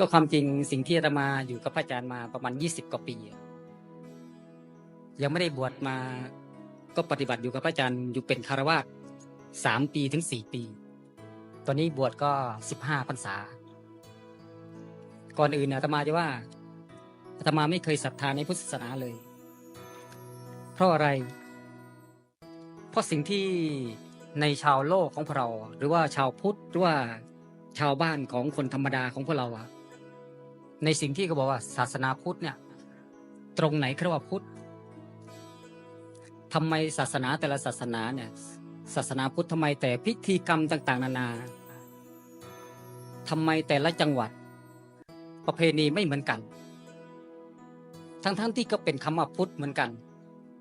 ก็ความจริงสิ่งที่อาตมาอยู่กับพระอาจารย์มาประมาณยี่สิบกว่าปี ยังไม่ได้บวชมาก็ปฏิบัติอยู่กับพระอาจารย์อยู่เป็นคารวาสามปีถึงสี่ปี ตอนนี้บวชก็สิบห้าพรรษา ก่อนอื่นอาตมาจะว่าอาตมาไม่เคยศรัทธาในพุทธศาสนาเลย เพราะอะไร เพราะสิ่งที่ในชาวโลกของเรา หรือว่าชาวพุทธหรือว่าชาวบ้านของคนธรรมดาของพวกเราอะ ในสิ่งที่เขาบอกว่าศาสนาพุทธเนี่ย ตรงไหนคือว่าพุทธทำไมศาสนาแต่ละศาสนาเนี่ย ศาสนาพุทธทำไมแต่พิธีกรรมต่าง ๆ นานาทำไมแต่ละจังหวัด ประเพณีไม่เหมือนกัน ทั้งๆทที่ก็เป็นคำว่าพุทธเหมือนกัน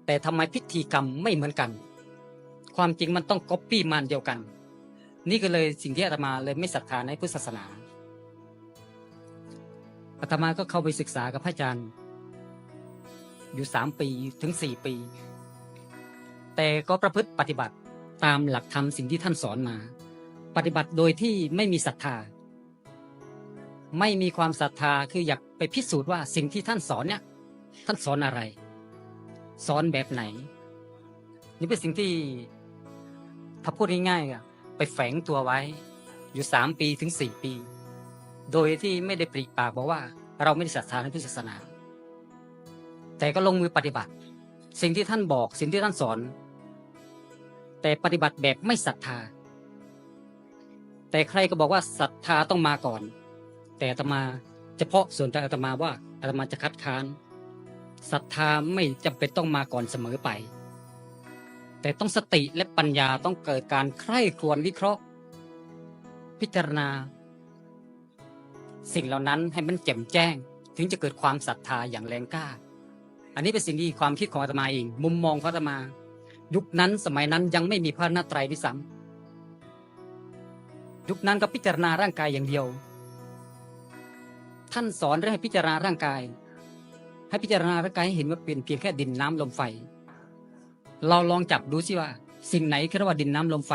แต่ทำไมพิธีกรรมไม่เหมือนกัน ความจริงมันต้องก๊อปปี้มันเดียวกัน นี่ก็เลยสิ่งที่อาตมาเลยไม่ศรัทธาในพุทธศาสนา อาตมาก็เข้าไปศึกษากับพระอาจารย์ อยู่สามปีถึงสี่ปี แต่ก็ประพฤติปฏิบัติตามหลักธรรมสิ่งที่ท่านสอนมา ปฏิบัติโดยที่ไม่มีศรัทธา ไม่มีความศรัทธาคืออยากไปพิสูจน์ว่าสิ่งที่ท่านสอนเนี่ย ท่านสอนอะไร สอนแบบไหน นี่เป็นสิ่งที่ถ้าพูดง่ายๆอะไปแฝงตัวไว้ อยู่สามปีถึงสี่ปี โดยที่ไม่ได้ปริปากบอกว่า เราไม่ได้ศรัทธาในพุทธศาสนา แต่ก็ลงมือปฏิบัติ สิ่งที่ท่านบอกสิ่งที่ท่านสอน แต่ปฏิบัติแบบไม่ศรัทธา แต่ใครก็บอกว่าศรัทธาต้องมาก่อน แต่อาตมาเฉพาะส่วนตัวอาตมาว่าอาตมาจะคัดค้านศรัทธาไม่จำเป็นต้องมาก่อนเสมอไป แต่ต้องสติและปัญญาต้องเกิดการใคร่ครวญวิเคราะห์ พิจารณา สิ่งเหล่านั้นให้มันแจ่มแจ้ง ถึงจะเกิดความศรัทธาอย่างแรงกล้า อันนี้เป็นสิ่งที่ความคิดของอาตมาเอง มุมมองของอาตมา ยุคนั้นสมัยนั้นยังไม่มีพระนาไตรัยด้วยซ้ำยุคนั้นก็พิจารณาร่างกายอย่างเดียว ท่านสอนเรื่องให้พิจารณาร่างกาย ให้พิจารณาร่างกายให้เห็นว่าเป็นเพียงแค่ดินน้ำลมไฟ เราลองจับดูสิว่า สิ่งไหนคือว่าดินน้ำลมไฟ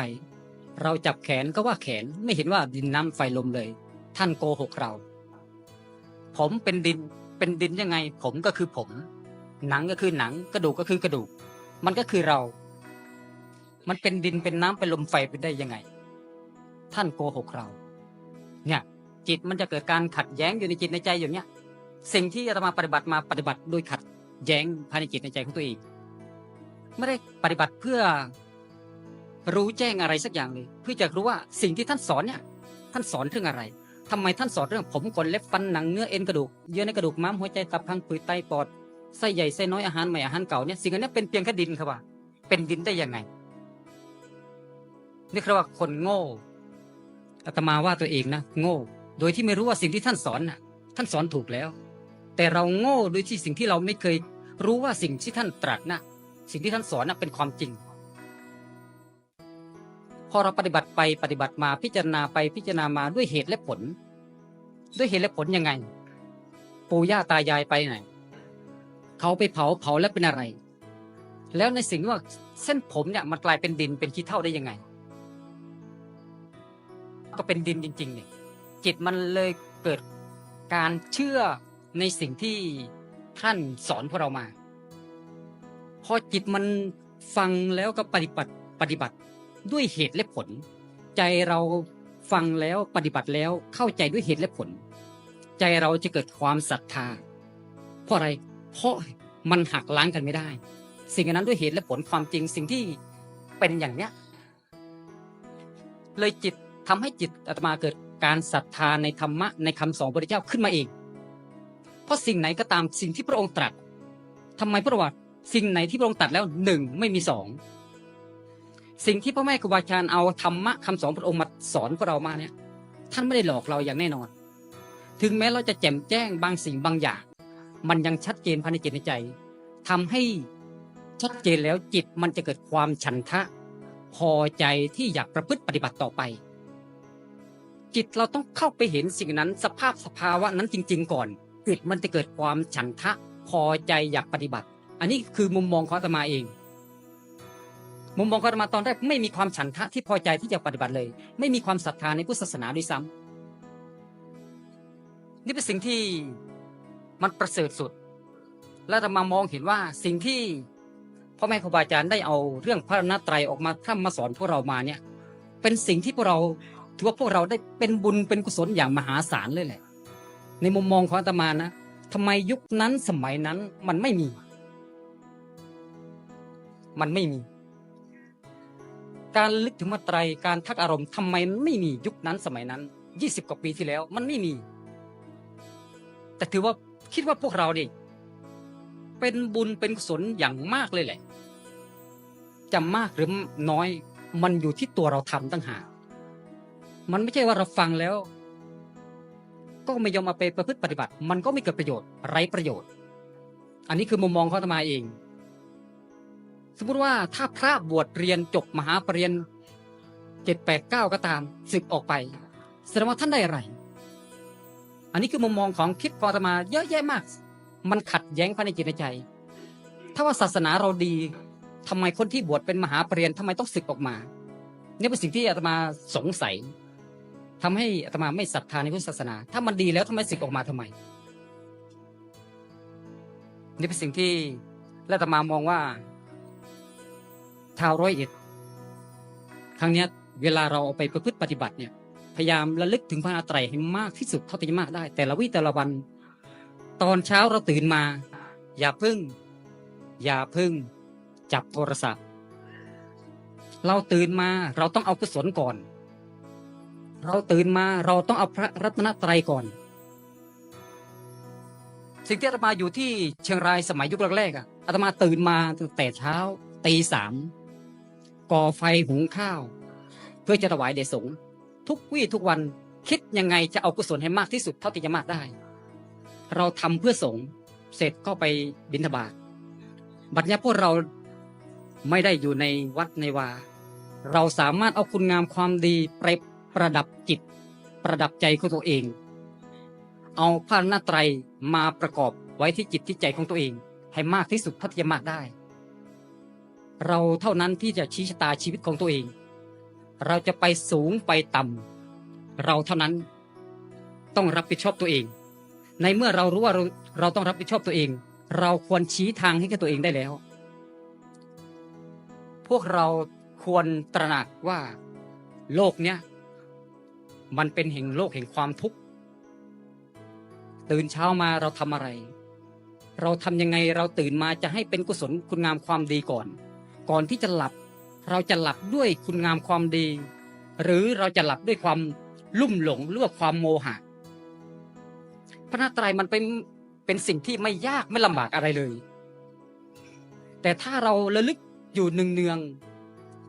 เราจับแขนก็ว่าแขนไม่เห็นว่าดินน้ำไฟลมเลย ท่านโกหกเรา ผมเป็นดินเป็นดินยังไง ผมก็คือผม หนังก็คือหนัง กระดูกก็คือกระดูก มันก็คือเรา มันเป็นดินเป็นน้ำเป็นลมไฟไปได้ยังไง ท่านโกหกเรา เนี่ย จิตมันจะเกิดการขัดแย้งอยู่ในจิตในใจอย่างเนี้ย สิ่งที่อาตมาปฏิบัติมาปฏิบัติโดยขัดแย้งภายในจิตในใจของตัวเองไม่ได้ปฏิบัติเพื่อรู้แจ้งอะไรสักอย่างเลย เพื่อจะรู้ว่าสิ่งที่ท่านสอนเนี่ย ท่านสอนเรื่องอะไร ทำไมท่านสอนเรื่องผมขนเล็บฟันหนังเนื้อเอ็นกระดูกเยื่อในกระดูกม้ามหัวใจตับพังผืดไตปอดไส้ใหญ่ไส้น้อยอาหารใหม่อาหารเก่าเนี่ยสิ่งอันนี้เป็นเพียงแค่ดินครับว่า เป็นดินได้ยังไงนี่คือว่าคนโง่อาตมาว่าตัวเองนะโง่ โดยที่ไม่รู้ว่าสิ่งที่ท่านสอนน่ะ ท่านสอนถูกแล้ว แต่เราโง่โดยที่สิ่งที่เราไม่เคย รู้ว่าสิ่งที่ท่านตรัสนะสิ่งที่ท่านสอนน่ะเป็นความจริง อเราปฏิบัติไปปฏิบัติมาพิจารณาไปพิจารณามาด้วยเหตุและผล ด้วยเหตุและผลยังไง ปู่ย่าตายายไปไหนเขาไปเผาเผาแล้วเป็นอะไร แล้วในสิ่งว่าเส้นผมเนี่ยมันกลายเป็นดินเป็นขี้เท่าได้ยังไง ก็เป็นดินจริงๆเนี่ยจิตมันเลยเกิดการเชื่อในสิ่งที่ท่านสอนพวกเรามา พอจิตมันฟังแล้วก็ปฏิบัติปฏิบัติ ด้วยเหตุและผล ใจเราฟังแล้วปฏิบัติแล้วเข้าใจด้วยเหตุและผล ใจเราจะเกิดความศรัทธา เพราะอะไร เพราะมันหักล้างกันไม่ได้ สิ่งนั้นด้วยเหตุและผลความจริงสิ่งที่เป็นอย่างเนี้ย เลยจิตทำให้จิตอาตมาเกิดการศรัทธาในธรรมะในคำสอนพระเจ้าขึ้นมาเอง เพราะสิ่งไหนก็ตามสิ่งที่พระองค์ตรัสทำไมพระว่าสิ่งไหนที่พระองค์ตรัสแล้วหนึ่งไม่มีสอง สิ่งที่พระแม่ครูบาอาจารย์เอาธรรมะคำสอนพระองค์มาสอนพวกเรามาเนี่ย ท่านไม่ได้หลอกเราอย่างแน่นอน ถึงแม้เราจะแจ่มแจ้งบางสิ่งบางอย่าง มันยังชัดเจนภายในจิตในใจทำให้ชัดเจนแล้วจิตมันจะเกิดความฉันทะ พอใจที่อยากประพฤติปฏิบัติต่อไป จิตเราต้องเข้าไปเห็นสิ่งนั้นสภาพสภาวะนั้นจริง ๆ ก่อน จิตมันจะเกิดความฉันทะ พอใจอยากปฏิบัติ อันนี้คือมุมมองของอาตมาเอง มุมมองของอาตมาตอนแรกไม่มีความฉันทะที่พอใจที่จะปฏิบัติเลย ไม่มีความศรัทธาในพุทธศาสนาด้วยซ้ำนี่เป็นสิ่งที่มันประเสริฐสุด และเรามามองเห็นว่าสิ่งที่พ่อแม่ครูบาอาจารย์ได้เอาเรื่องพระรัตนตรัยออกมาพร่ำมาสอนพวกเรามาเนี่ย เป็นสิ่งที่พวกเราถือว่าพวกเราได้เป็นบุญเป็นกุศลอย่างมหาศาลเลยแหละ ในมุมมองของอาตมานะทำไมยุคนั้นสมัยนั้นมันไม่มี มันไม่มี การลึกถึงมาไตรการทักอารมณ์ทำไมไม่มียุคนั้นสมัยนั้นยี่สิบกว่าปีที่แล้วมันไม่มี แต่ถือว่าคิดว่าพวกเราเนี่ยเป็นบุญเป็นกุศลอย่างมากเลยแหละ จะมากหรือน้อยมันอยู่ที่ตัวเราทำตั้งหากมันไม่ใช่ว่าเราฟังแล้ว ก็ไม่ยอมมาไปประพฤติปฏิบัติ มันก็ไม่เกิดประโยชน์ไร้ประโยชน์ อันนี้คือมุมมองของอาตมาเอง สมมติว่าถ้าพระบวชเรียนจบมหาปรริญญาเจ็ดแปดเก้าก็ตามศึกออกไปแสดงว่าท่านได้อะไร อันนี้คือมุมมองของคิดของอาตมาเยอะแยะมาก มันขัดแย้งภายในจิตในใจ ถ้าว่าศาสนาเราดีทำไมคนที่บวชเป็นมหาปรริญญาทำไมต้องศึกออกมา นี่เป็นสิ่งที่อาตมาสงสัยทำให้อาตมาไม่ศรัทธาในพุทธศาสนา ถ้ามันดีแล้วทำไมศึกออกมาทำไม นี่เป็นสิ่งที่และอาตมามองว่า ชาวร้อยเอ็ด ครั้งเนี้ยเวลาเราเอาไปประพฤติปฏิบัติเนี่ย พยายามระลึกถึงพระอาตรัยให้มากที่สุดเท่าที่จะมากได้ แต่ละวิแต่ละวัน ตอนเช้าเราตื่นมา อย่าพึ่ง อย่าพึ่ง จับโทรศัพท์ เราตื่นมาเราต้องเอากุศลก่อน เราตื่นมาเราต้องเอาพระรัตนตรัยก่อนสิ่งที่อาตมาอยู่ที่เชียงรายสมัยยุคแรกๆอะอาตมาตื่นมาตั้งแต่เช้าตีสาม ก่อไฟหุงข้าว เพื่อจะถวายเดชสงฆ์ทุกวี่ทุกวันคิดยังไงจะเอากุศลให้มากที่สุดเท่าที่จะมากได้ เราทำเพื่อสงฆ์เสร็จก็ไปบิณฑบาตบัดนี้พวกเราไม่ได้อยู่ในวัดในวา เราสามารถเอาคุณงามความดีไปประดับจิต ประดับใจของตัวเอง เอาพระนาไตรัยมาประกอบไว้ที่จิตที่ใจของตัวเอง ให้มากที่สุดเท่าที่จะมากได้ เราเท่านั้นที่จะชี้ชะตาชีวิตของตัวเอง เราจะไปสูงไปต่ำเราเท่านั้นต้องรับผิดชอบตัวเอง ในเมื่อเรารู้ว่าเราเราต้องรับผิดชอบตัวเอง เราควรชี้ทางให้กับตัวเองได้แล้ว พวกเราควรตระหนักว่าโลกเนี้ยมันเป็นแห่งโลกแห่งความทุกข์ตื่นเช้ามาเราทำอะไร เราทำยังไงเราตื่นมาจะให้เป็นกุศลคุณงามความดีก่อน ก่อนที่จะหลับ เราจะหลับด้วยคุณงามความดี หรือเราจะหลับด้วยความลุ่มหลงหรือว่าความโมหะ พระนาตรัยมันเป็นเป็นสิ่งที่ไม่ยากไม่ลำบากอะไรเลย แต่ถ้าเราระลึกอยู่เนือง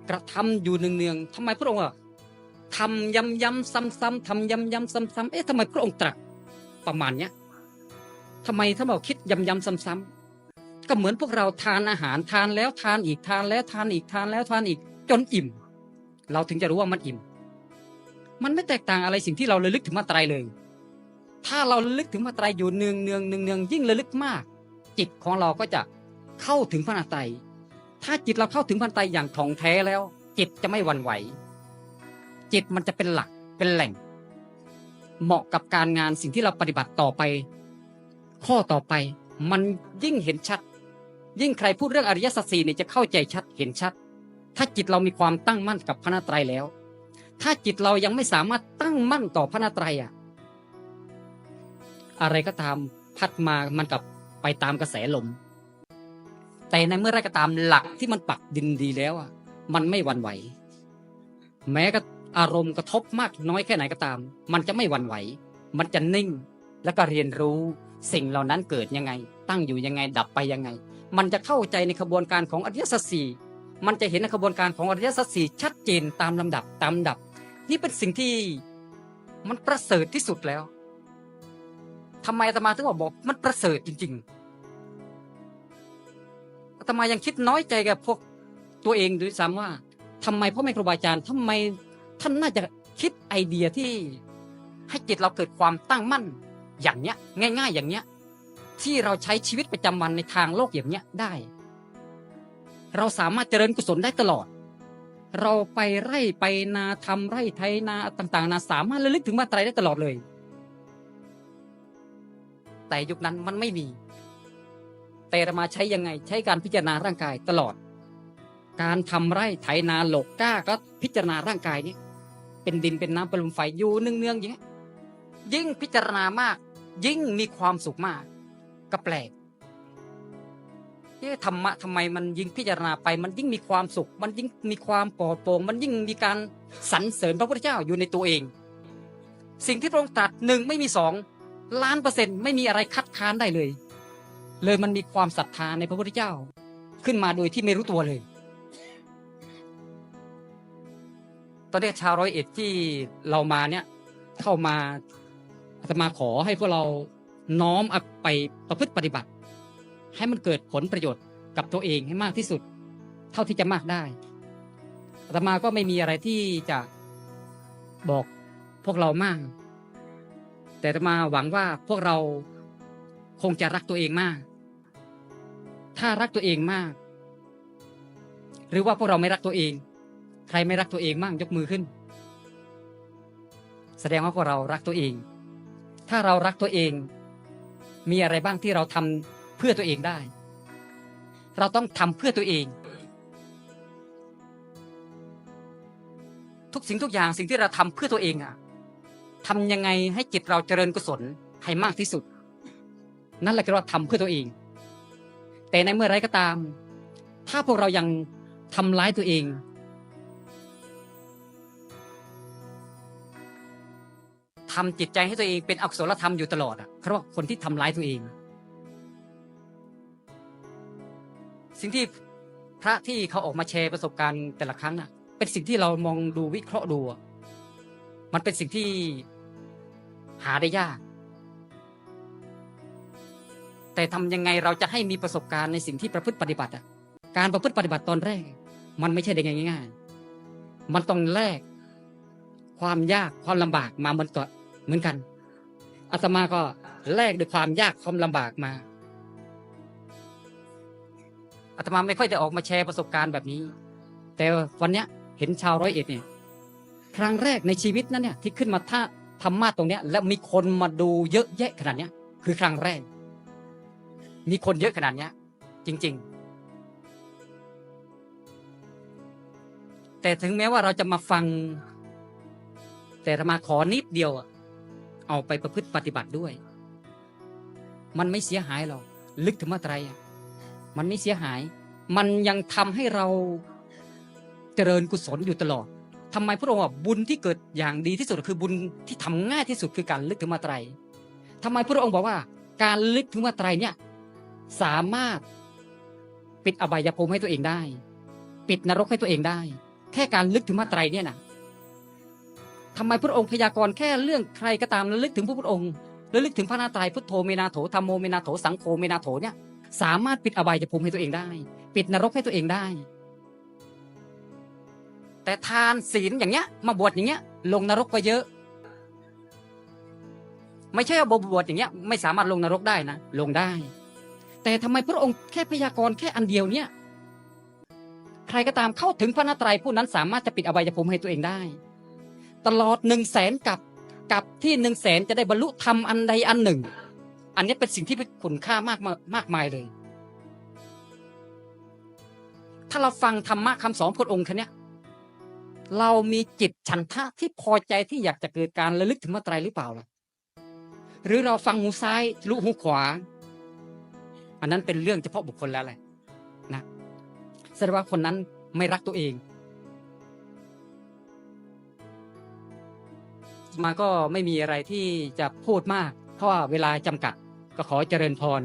กระทำอยู่เนืองทำไมพระองค์อะทำย้ำย้ำซ้ำๆทำย้ำย้ำซ้ำๆเอ๊ะทำไมพระองค์ตรัสประมาณเนี้ยทำไมถ้าเราคิดย้ำย้ำซ้ำๆ ก็เหมือนพวกเราทานอาหารทานแล้วทานอีกทานแล้วทานอีกทานแล้วทานอีก จนอิ่ม เราถึงจะรู้ว่ามันอิ่ม มันไม่แตกต่างอะไรสิ่งที่เราระลึกถึงมาตรายเลย ถ้าเราลึกถึงมาตรายอยู่เนืองเนืองเนืองเนืองยิ่งระลึกมาก จิตของเราก็จะเข้าถึงพระนาไตถ้าจิตเราเข้าถึงพระนาไตอย่างถ่องแท้แล้ว จิตจะไม่หวั่นไหว จิตมันจะเป็นหลักเป็นแหล่ง เหมาะกับการงานสิ่งที่เราปฏิบัติต่อไป ข้อต่อไปมันยิ่งเห็นชัด ยิ่งใครพูดเรื่องอริยสัจสี่เนี่ยจะเข้าใจชัดเห็นชัด ถ้าจิตเรามีความตั้งมั่นกับพระนาตรัยแล้ว ถ้าจิตเรายังไม่สามารถตั้งมั่นต่อพระนาตรัยอะอะไรก็ตามพัดมามันกับไปตามกระแสลม แต่ในเมื่อไรก็ตามหลักที่มันปักดินดีแล้วอะมันไม่หวั่นไหว แม้ก็อารมณ์กระทบมากน้อยแค่ไหนก็ตาม มันจะไม่หวั่นไหว มันจะนิ่งแล้วก็เรียนรู้สิ่งเหล่านั้นเกิดยังไง ตั้งอยู่ยังไงดับไปยังไง มันจะเข้าใจในขบวนการของอริยสัจสี่มันจะเห็นในขบวนการของอริยสัจสี่ชัดเจนตามลำดับตามดับ นี่เป็นสิ่งที่มันประเสริฐที่สุดแล้วทำไมอาตมาถึงบอกบอก มันประเสริฐจริงๆอาตมายังคิดน้อยใจกับพวกตัวเองด้วยซ้ำว่าทำไมพ่อแม่ครูบาอาจารย์ทำไมท่านน่าจะคิดไอเดียที่ให้จิตเราเกิดความตั้งมั่นอย่างเนี้ย ง่าย ๆ อย่างเนี้ย ที่เราใช้ชีวิตประจำวันในทางโลกอย่างเนี้ยได้ เราสามารถเจริญกุศลได้ตลอด เราไปไร่ไปนาทำไร่ไถนาต่างๆนาสามารถระลึกถึงมาไตรได้ตลอดเลย แต่ยุคนั้นมันไม่มี แต่อามาใช้ยังไงใช้การพิจารณาร่างกายตลอด การทำไร่ไถนาหลกกล้าก็พิจารณาร่างกายนี้เป็นดินเป็นน้ำเป็นลมไฟอยู่เนืองๆอย่างเงี้ยิ่งพิจารณามาก ยิ่งมีความสุขมาก ก็แปลกเอ๊ะธรรมะทำไมมันยิ่งพิจารณาไป มันยิ่งมีความสุข มันยิ่งมีความปลอดโปร่งมันยิ่งมีการสรรเสริญพระพุทธเจ้าอยู่ในตัวเอง สิ่งที่พระองค์ตรัสหนึ่งไม่มีสองล้านเปอร์เซ็นต์ไม่มีอะไรคัดค้านได้เลย เลยมันมีความศรัทธาในพระพุทธเจ้า ขึ้นมาโดยที่ไม่รู้ตัวเลย ตอนนี้ชาวร้อยเอ็ดที่เรามาเนี่ย เข้ามาอาตมาขอให้พวกเรา น้อมเอาไปประพฤติปฏิบัติ ให้มันเกิดผลประโยชน์กับตัวเองให้มากที่สุด เท่าที่จะมากได้อาตมาก็ไม่มีอะไรที่จะบอกพวกเรามาก แต่อาตมาหวังว่าพวกเราคงจะรักตัวเองมาก ถ้ารักตัวเองมาก หรือว่าพวกเราไม่รักตัวเอง ใครไม่รักตัวเองมั่งยกมือขึ้น แสดงว่าพวกเรารักตัวเอง ถ้าเรารักตัวเอง มีอะไรบ้างที่เราทำเพื่อตัวเองได้ เราต้องทำเพื่อตัวเอง ทุกสิ่งทุกอย่างสิ่งที่เราทำเพื่อตัวเองอะทำยังไงให้จิตเราเจริญกุศลให้มากที่สุด นั่นแหละคือว่าทำเพื่อตัวเอง แต่ในเมื่อไรก็ตาม ถ้าพวกเรายังทำร้ายตัวเองทำจิตใจให้ตัวเองเป็นอักุศลธรรมอยู่ตลอดอะ เพราะว่าคนที่ทำร้ายตัวเอง สิ่งที่พระที่เขาออกมาแชร์ประสบการณ์แต่ละครั้งน่ะ เป็นสิ่งที่เรามองดูวิเคราะห์ดูมันเป็นสิ่งที่หาได้ยาก แต่ทำยังไงเราจะให้มีประสบการณ์ในสิ่งที่ประพฤติปฏิบัติอะการประพฤติปฏิบัติตอนแรก มันไม่ใช่ได้ง่ายๆ มันต้องแลกความยากความลำบากมาเหมือนกันเหมื อาตมาก็แลกด้วยความยากความลำบากมาอาตมาไม่ค่อยจะออกมาแชร์ประสบการณ์แบบนี้ แต่วันเนี้ยเห็นชาวร้อยเอ็ดเนี่ยครั้งแรกในชีวิตนั้นเนี่ยที่ขึ้นมาท่าธรรมะตรงเนี้ย แล้วมีคนมาดูเยอะแยะขนาดเนี้ย คือครั้งแรก มีคนเยอะขนาดเนี้ย จริง ๆ แต่ถึงแม้ว่าเราจะมาฟัง แต่อาตมาขอนิดเดียวอะ เอาไปประพฤติปฏิบัติด้วย มันไม่เสียหายหรอกลึกถึงมาไตรอะมันไม่เสียหาย มันยังทำให้เราเจริญกุศลอยู่ตลอดทำไมพระองค์ว่าบุญที่เกิดอย่างดีที่สุดคือบุญที่ทำง่ายที่สุดคือการลึกถึงมาไตรทำไมพระองค์บอกว่า การลึกถึงมาไตรเนี่ยสามารถปิดอบายภูมิให้ตัวเองได้ ปิดนรกให้ตัวเองได้ แค่การลึกถึงมาไตรเนี่ยนะ ทำไมพระองค์พยากรณ์แค่เรื่องใครก็ตามระลึกถึงพระพุทธองค์ระลึกถึงพระนาตายพุทโธเมนาโถธรรมโมเมนาโถสังโฆเมนาโถเนี่ยสามารถปิดอบายภูมิให้ตัวเองได้ ปิดนรกให้ตัวเองได้ แต่ทานศีลอย่างเงี้ย มาบวชอย่างเงี้ย ลงนรกก็เยอะ ไม่ใช่ว่าบวชอย่างเงี้ย ไม่สามารถลงนรกได้นะลงได้ แต่ทำไมพระองค์แค่พยากรณ์แค่อันเดียวเนี่ย ใครก็ตามเข้าถึงพระนาตรัยผู้นั้นสามารถจะปิดอบายภูมิให้ตัวเองได้ ตลอดหนึ่งแสนกับกับที่หนึ่งแสนจะได้บรรลุธรรมอันใดอันหนึ่ง อันนี้เป็นสิ่งที่เป็นคุณค่ามากมามากมายเลย ถ้าเราฟังธรรมะคำสอนพระองค์ค่เนี้ยเรามีจิตฉันทะที่พอใจที่อยากจะเกิดการระลึกถึงมาไตรหรือเปล่าล่ะหรือเราฟังหูซ้ายลุหูขวา อันนั้นเป็นเรื่องเฉพาะบุคคลแล้วแหละนะแสดงว่าคนนั้นไม่รักตัวเอง มาก็ไม่มีอะไรที่จะพูดมาก เพราะว่าเวลาจำกัดก็ขอเจริญพร